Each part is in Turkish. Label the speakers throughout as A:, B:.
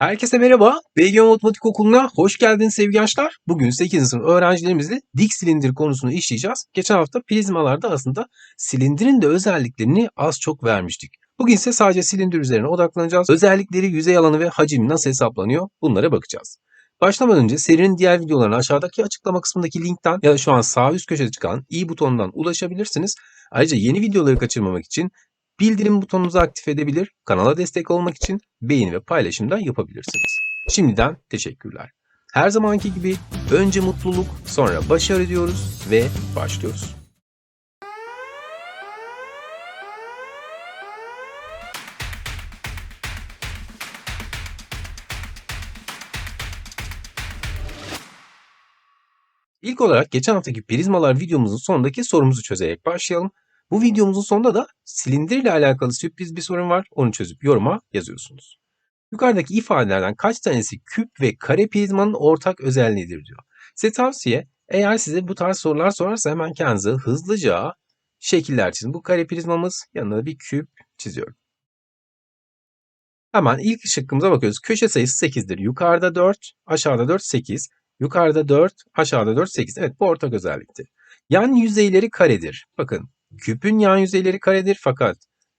A: Herkese merhaba. BGM Matematik Okulu'na hoş geldiniz sevgili gençler. Bugün 8. sınıf öğrencilerimizle dik silindir konusunu işleyeceğiz. Geçen hafta prizmalarda aslında silindirin de özelliklerini az çok vermiştik. Bugün ise sadece silindir üzerine odaklanacağız. Özellikleri, yüzey alanı ve hacim nasıl hesaplanıyor bunlara bakacağız. Başlamadan önce serinin diğer videolarına aşağıdaki açıklama kısmındaki linkten ya da şu an sağ üst köşede çıkan i butonundan ulaşabilirsiniz. Ayrıca yeni videoları kaçırmamak için Bildirim butonunuzu aktif edebilir, kanala destek olmak için beğeni ve paylaşım da yapabilirsiniz. Şimdiden teşekkürler. Her zamanki gibi önce mutluluk, sonra başarı diyoruz ve başlıyoruz. İlk olarak geçen haftaki prizmalar videomuzun sonundaki sorumuzu çözerek başlayalım. Bu videomuzun sonunda da silindir ile alakalı sürpriz bir sorun var. Onu çözüp yoruma yazıyorsunuz. Yukarıdaki ifadelerden kaç tanesi küp ve kare prizmanın ortak özelliğidir diyor. Size tavsiye eğer size bu tarz sorular sorarsa hemen kendinize hızlıca şekiller çizin. Bu kare prizmamız yanına da bir küp çiziyorum. Hemen ilk şıkkımıza bakıyoruz. Köşe sayısı 8'dir. Yukarıda 4, aşağıda 4, 8. Yukarıda 4, aşağıda 4, 8. Evet bu ortak özelliktir. Yan yüzeyleri karedir. Bakın Küpün yan yüzeyleri karedir fakat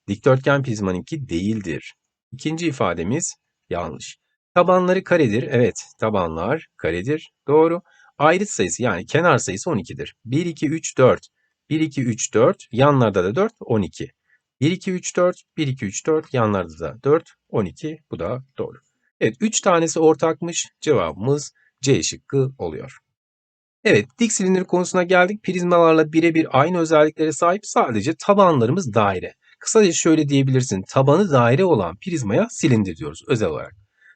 A: dikdörtgen prizmanınki değildir. İkinci ifademiz yanlış. Tabanları karedir. Evet, tabanlar karedir. Doğru. Ayrıt sayısı yani kenar sayısı 12'dir. 1, 2, 3, 4. 1, 2, 3, 4. Yanlarda da 4, 12. 1, 2, 3, 4. 1, 2, 3, 4. Yanlarda da 4, 12. Bu da doğru. Evet, 3 tanesi ortakmış. Cevabımız C şıkkı oluyor. Evet, dik silindir konusuna geldik. Prizmalarla birebir aynı özelliklere sahip sadece tabanlarımız daire. Kısaca şöyle diyebilirsin. Tabanı daire olan prizmaya silindir diyoruz özel olarak.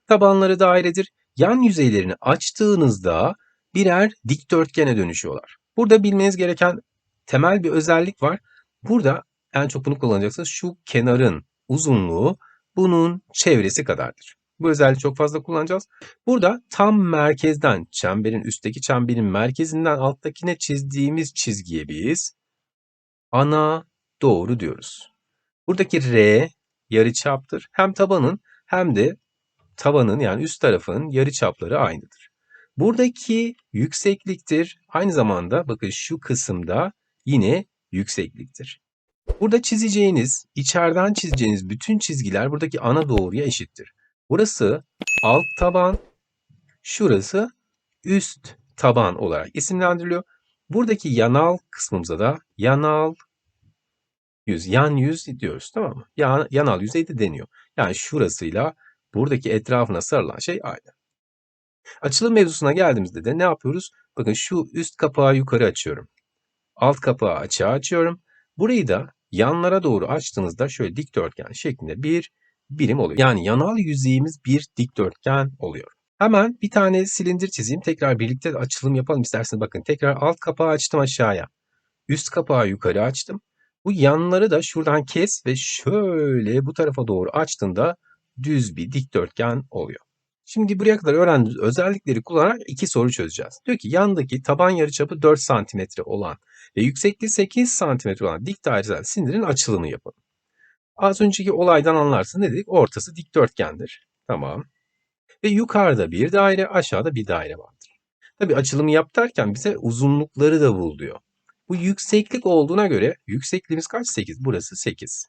A: Tabanları dairedir. Yan yüzeylerini açtığınızda birer dikdörtgene dönüşüyorlar. Burada bilmeniz gereken temel bir özellik var. Burada en çok bunu kullanacaksınız. Şu kenarın uzunluğu bunun çevresi kadardır. Bu özelliği çok fazla kullanacağız. Burada tam merkezden, çemberin üstteki çemberin merkezinden alttakine çizdiğimiz çizgiye biz ana doğru diyoruz. Buradaki R yarıçaptır. Hem tabanın hem de tabanın yani üst tarafın yarıçapları aynıdır. Buradaki yüksekliktir. Aynı zamanda bakın şu kısımda yine yüksekliktir. Burada çizeceğiniz, içeriden çizeceğiniz bütün çizgiler buradaki ana doğruya eşittir. Burası alt taban, şurası üst taban olarak isimlendiriliyor. Buradaki yanal kısmımıza da yanal yüz, yan yüz diyoruz tamam mı? Yan, yanal yüzey de deniyor. Yani şurasıyla buradaki etrafına sarılan şey aynı. Açılım mevzusuna geldiğimizde de ne yapıyoruz? Bakın şu üst kapağı yukarı açıyorum. Alt kapağı açığa açıyorum. Burayı da yanlara doğru açtığınızda şöyle dikdörtgen şeklinde bir birim oluyor. Yani yanal yüzeyimiz bir dikdörtgen oluyor. Hemen bir tane silindir çizeyim. Tekrar birlikte açılım yapalım isterseniz. Bakın tekrar alt kapağı açtım aşağıya. Üst kapağı yukarı açtım. Bu yanları da şuradan kes ve şöyle bu tarafa doğru açtığında düz bir dikdörtgen oluyor. Şimdi buraya kadar öğrendiğimiz özellikleri kullanarak iki soru çözeceğiz. Diyor ki yandaki taban yarıçapı 4 cm olan ve yüksekliği 8 cm olan dik dairesel silindirin açılımını yapalım. Az önceki olaydan anlarsın ne dedik? Ortası dikdörtgendir. Tamam. Ve yukarıda bir daire, aşağıda bir daire vardır. Tabii açılımı yap derken bize uzunlukları da bul diyor. Bu yükseklik olduğuna göre yüksekliğimiz kaç? 8. Burası 8.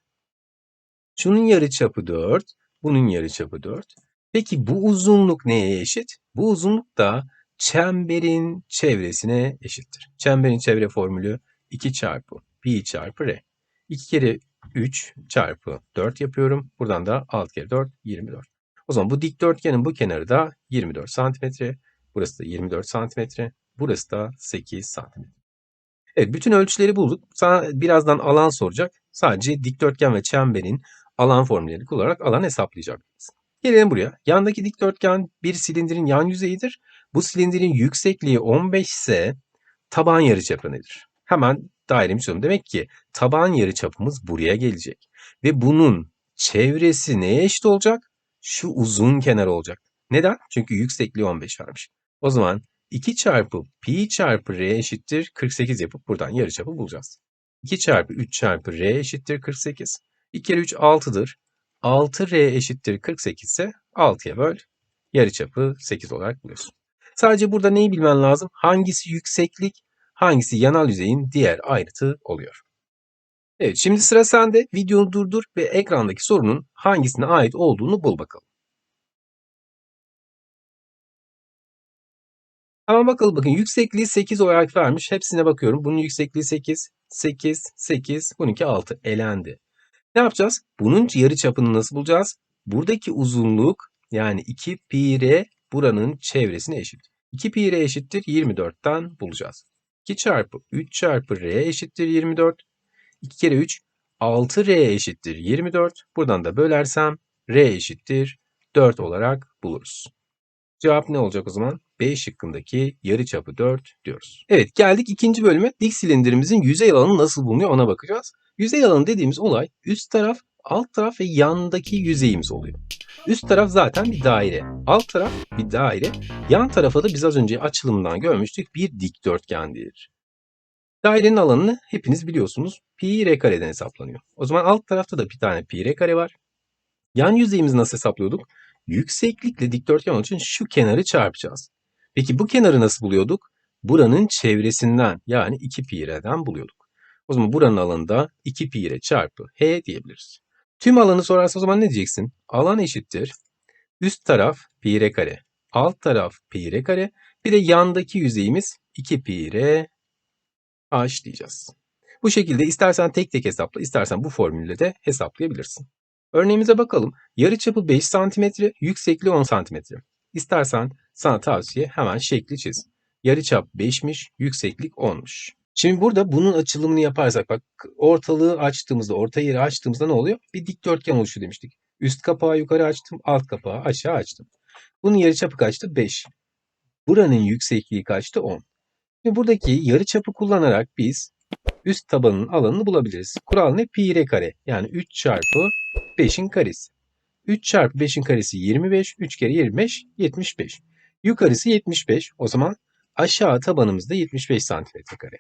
A: Şunun yarıçapı 4, bunun yarıçapı 4. Peki bu uzunluk neye eşit? Bu uzunluk da çemberin çevresine eşittir. Çemberin çevre formülü 2 çarpı pi çarpı r. 2 kere 3 çarpı 4 yapıyorum. Buradan da 6 kere 4 24. O zaman bu dikdörtgenin bu kenarı da 24 santimetre. Burası da 24 santimetre. Burası da 8 santimetre. Evet bütün ölçüleri bulduk. Sana birazdan alan soracak. Sadece dikdörtgen ve çemberin alan formüllerini kullanarak alan hesaplayacaksınız. Gelelim buraya. Yandaki dikdörtgen bir silindirin yan yüzeyidir. Bu silindirin yüksekliği 15 ise taban yarıçapı nedir? Hemen dairemi çiziyorum. Demek ki taban yarıçapımız buraya gelecek. Ve bunun çevresi neye eşit olacak? Şu uzun kenar olacak. Neden? Çünkü yüksekliği 15 vermiş. O zaman 2 çarpı pi çarpı r eşittir 48 yapıp buradan yarıçapı bulacağız. 2 çarpı 3 çarpı r eşittir 48. 2 kere 3 6'dır. 6r eşittir 48 ise 6'ya böl yarıçapı 8 olarak buluyorsun. Sadece burada neyi bilmen lazım? Hangisi yükseklik, hangisi yanal yüzeyin diğer ayrıtı oluyor. Evet şimdi sıra sende. Videonu durdur ve ekrandaki sorunun hangisine ait olduğunu bul bakalım. Ama bakalım bakın yüksekliği 8 olarak vermiş. Hepsine bakıyorum. Bunun yüksekliği 8, 8, 8, bununki 6 elendi. Ne yapacağız? Bunun yarı çapını nasıl bulacağız? Buradaki uzunluk yani 2 pi r buranın çevresine eşit. 2 pi r eşittir 24'ten bulacağız. 2 çarpı 3 çarpı r eşittir 24. 2 kere 3 6 r eşittir 24. Buradan da bölersem r eşittir 4 olarak buluruz. Cevap ne olacak o zaman? B şıkkındaki yarıçapı 4 diyoruz. Evet geldik ikinci bölüme. Dik silindirimizin yüzey alanı nasıl bulunuyor ona bakacağız. Yüzey alanı dediğimiz olay üst taraf, alt taraf ve yandaki yüzeyimiz oluyor. Üst taraf zaten bir daire. Alt taraf bir daire. Yan tarafa da biz az önce açılımdan görmüştük bir dikdörtgendir. Dairenin alanını hepiniz biliyorsunuz. Pi r kareden hesaplanıyor. O zaman alt tarafta da bir tane pi r kare var. Yan yüzeyimizi nasıl hesaplıyorduk? Yükseklikle dikdörtgen olduğu için şu kenarı çarpacağız. Peki bu kenarı nasıl buluyorduk? Buranın çevresinden yani 2 pi r'den buluyorduk. O zaman buranın alanında 2 pi r çarpı h diyebiliriz. Tüm alanı sorarsa o zaman ne diyeceksin? Alan eşittir. Üst taraf pi r kare. Alt taraf pi r kare. Bir de yandaki yüzeyimiz 2 pi r h diyeceğiz. Bu şekilde istersen tek tek hesapla, istersen bu formülle de hesaplayabilirsin. Örneğimize bakalım. Yarıçapı 5 cm, yüksekliği 10 cm. İstersen sana tavsiye hemen şekli çiz. Yarıçap 5'miş, yükseklik 10'muş. Şimdi burada bunun açılımını yaparsak bak ortalığı açtığımızda, orta yeri açtığımızda ne oluyor? Bir dikdörtgen oluşuyor demiştik. Üst kapağı yukarı açtım, alt kapağı aşağı açtım. Bunun yarıçapı kaçtı? 5. Buranın yüksekliği kaçtı? 10. Şimdi buradaki yarıçapı kullanarak biz üst tabanın alanını bulabiliriz. Kural ne? Pi r kare. Yani 3 çarpı 5'in karesi. 3 çarpı 5'in karesi 25. 3 kere 25 75. Yukarısı 75. O zaman aşağı tabanımız da 75 santimetre kare.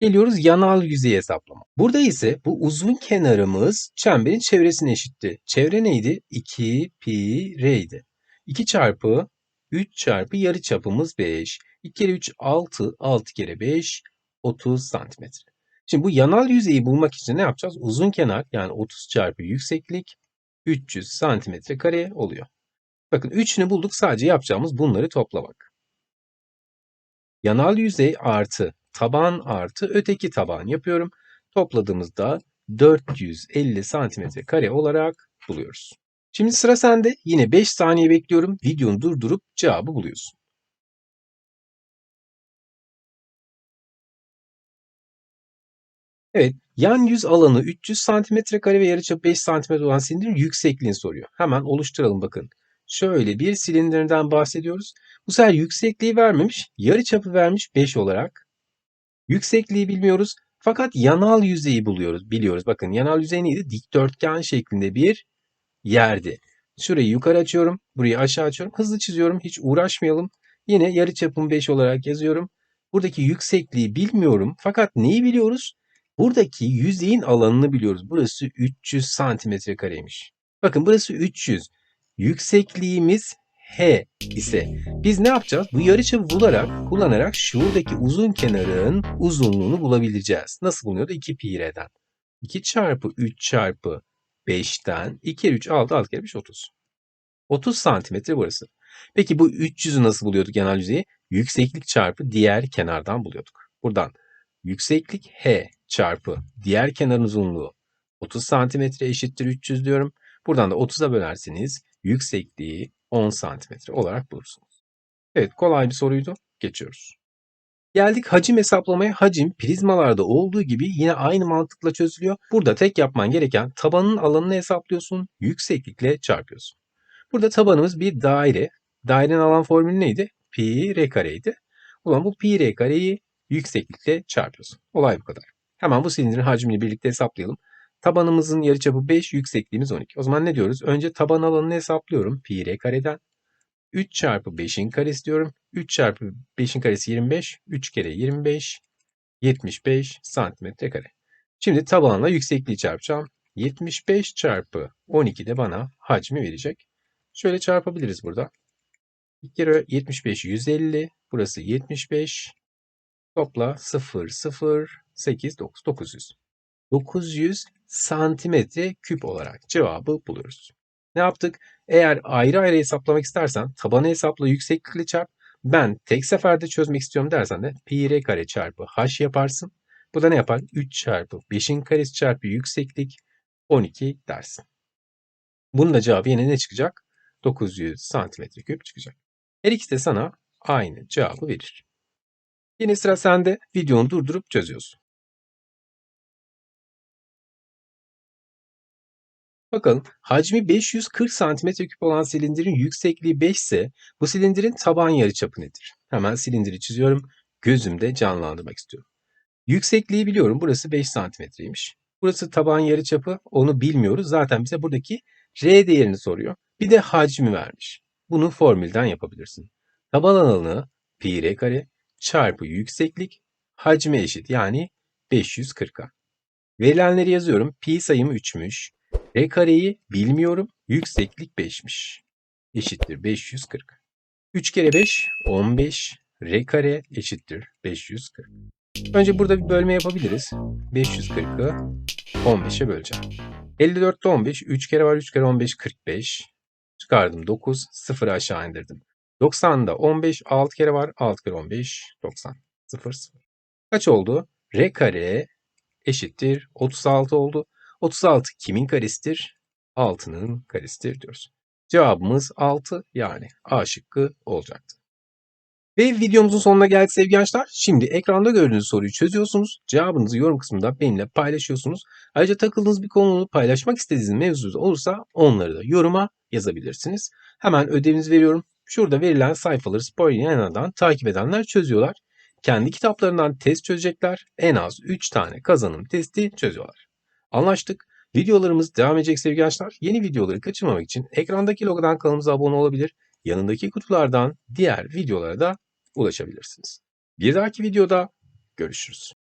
A: Geliyoruz yanal yüzey hesaplama. Burada ise bu uzun kenarımız çemberin çevresine eşitti. Çevre neydi? 2 pi r idi. 2 çarpı 3 çarpı yarı çapımız 5. 2 kere 3 6. 6 kere 5 30 santimetre. Şimdi bu yanal yüzeyi bulmak için ne yapacağız? Uzun kenar yani 30 çarpı yükseklik 300 santimetre kare oluyor. Bakın 3'ünü bulduk sadece yapacağımız bunları toplamak. Yanal yüzey artı taban artı öteki taban yapıyorum. Topladığımızda 450 santimetre kare olarak buluyoruz. Şimdi sıra sende. Yine 5 saniye bekliyorum. Videonu durdurup cevabı buluyorsun. Evet, yan yüz alanı 300 santimetre kare ve yarıçapı 5 santimetre olan silindirin yüksekliğini soruyor. Hemen oluşturalım bakın. Şöyle bir silindirden bahsediyoruz. Bu sefer yüksekliği vermemiş, yarıçapı vermiş 5 olarak. Yüksekliği bilmiyoruz. Fakat yanal yüzeyi buluyoruz, biliyoruz. Bakın yanal yüzey neydi? Dikdörtgen şeklinde bir yerdi. Şurayı yukarı açıyorum, burayı aşağı açıyorum. Hızlı çiziyorum, hiç uğraşmayalım. Yine yarıçapım 5 olarak yazıyorum. Buradaki yüksekliği bilmiyorum. Fakat neyi biliyoruz? Buradaki yüzeyin alanını biliyoruz. Burası 300 santimetre kareymiş. Bakın burası 300. Yüksekliğimiz H ise biz ne yapacağız? Bu yarıçapı bularak, kullanarak şuradaki uzun kenarın uzunluğunu bulabileceğiz. Nasıl bulunuyordu? 2 pi r'den. 2 çarpı 3 çarpı 5'ten 2 kere 3 6 6 kere 5 30. 30 santimetre burası. Peki bu 300'ü nasıl buluyorduk genel yüzeyi? Yükseklik çarpı diğer kenardan buluyorduk. Buradan yükseklik H çarpı diğer kenarın uzunluğu 30 santimetre eşittir 300 diyorum. Buradan da 30'a bölerseniz yüksekliği 10 santimetre olarak bulursunuz. Evet kolay bir soruydu. Geçiyoruz. Geldik hacim hesaplamaya. Hacim prizmalarda olduğu gibi yine aynı mantıkla çözülüyor. Burada tek yapman gereken tabanın alanını hesaplıyorsun. Yükseklikle çarpıyorsun. Burada tabanımız bir daire. Dairenin alan formülü neydi? Pi r kareydi. Zaman bu pi r kareyi yükseklikle çarpıyorsun. Olay bu kadar. Hemen bu silindirin hacmini birlikte hesaplayalım. Tabanımızın yarıçapı 5, yüksekliğimiz 12. O zaman ne diyoruz? Önce taban alanını hesaplıyorum. Pi r kareden. 3 çarpı 5'in karesi diyorum. 3 çarpı 5'in karesi 25. 3 kere 25. 75 santimetre kare. Şimdi tabanla yüksekliği çarpacağım. 75 çarpı 12 de bana hacmi verecek. Şöyle çarpabiliriz burada. 2 kere 75 150. Burası 75. Topla 0 0 8 9 900. 900 santimetre küp olarak cevabı buluyoruz. Ne yaptık? Eğer ayrı ayrı hesaplamak istersen tabanı hesapla yükseklikle çarp. Ben tek seferde çözmek istiyorum dersen de pi r kare çarpı h yaparsın. Bu da ne yapar? 3 çarpı 5'in karesi çarpı yükseklik 12 dersin. Bunun da cevabı yine ne çıkacak? 900 santimetre küp çıkacak. Her ikisi de sana aynı cevabı verir. Yine sıra sende. Videonu durdurup çözüyorsun. Bakalım hacmi 540 santimetre küp olan silindirin yüksekliği 5 ise bu silindirin taban yarıçapı nedir? Hemen silindiri çiziyorum. Gözümde canlandırmak istiyorum. Yüksekliği biliyorum. Burası 5 santimetreymiş. Burası taban yarıçapı. Onu bilmiyoruz. Zaten bize buradaki R değerini soruyor. Bir de hacmi vermiş. Bunu formülden yapabilirsin. Taban alanı pi r kare çarpı yükseklik hacme eşit. Yani 540'a. Verilenleri yazıyorum. Pi sayımı 3'müş. R kareyi bilmiyorum. Yükseklik 5'miş. Eşittir 540. 3 kere 5 15. R kare eşittir 540. Önce burada bir bölme yapabiliriz. 540'ı 15'e böleceğim. 54'te 15. 3 kere var 3 kere 15 45. Çıkardım 9. 0'ı aşağı indirdim. 90'da 15. 6 kere var 6 kere 15 90. 0 0. Kaç oldu? R kare eşittir 36 oldu. 36 kimin karesidir? 6'nın karesidir diyoruz. Cevabımız 6 yani A şıkkı olacaktı. Ve videomuzun sonuna geldik sevgili gençler. Şimdi ekranda gördüğünüz soruyu çözüyorsunuz. Cevabınızı yorum kısmında benimle paylaşıyorsunuz. Ayrıca takıldığınız bir konuyu paylaşmak istediğiniz mevzu olursa onları da yoruma yazabilirsiniz. Hemen ödevinizi veriyorum. Şurada verilen sayfaları Spoiler'dan takip edenler çözüyorlar. Kendi kitaplarından test çözecekler. En az 3 tane kazanım testi çözüyorlar. Anlaştık. Videolarımız devam edecek sevgili gençler. Yeni videoları kaçırmamak için ekrandaki logodan kanalımıza abone olabilir. Yanındaki kutulardan diğer videolara da ulaşabilirsiniz. Bir dahaki videoda görüşürüz.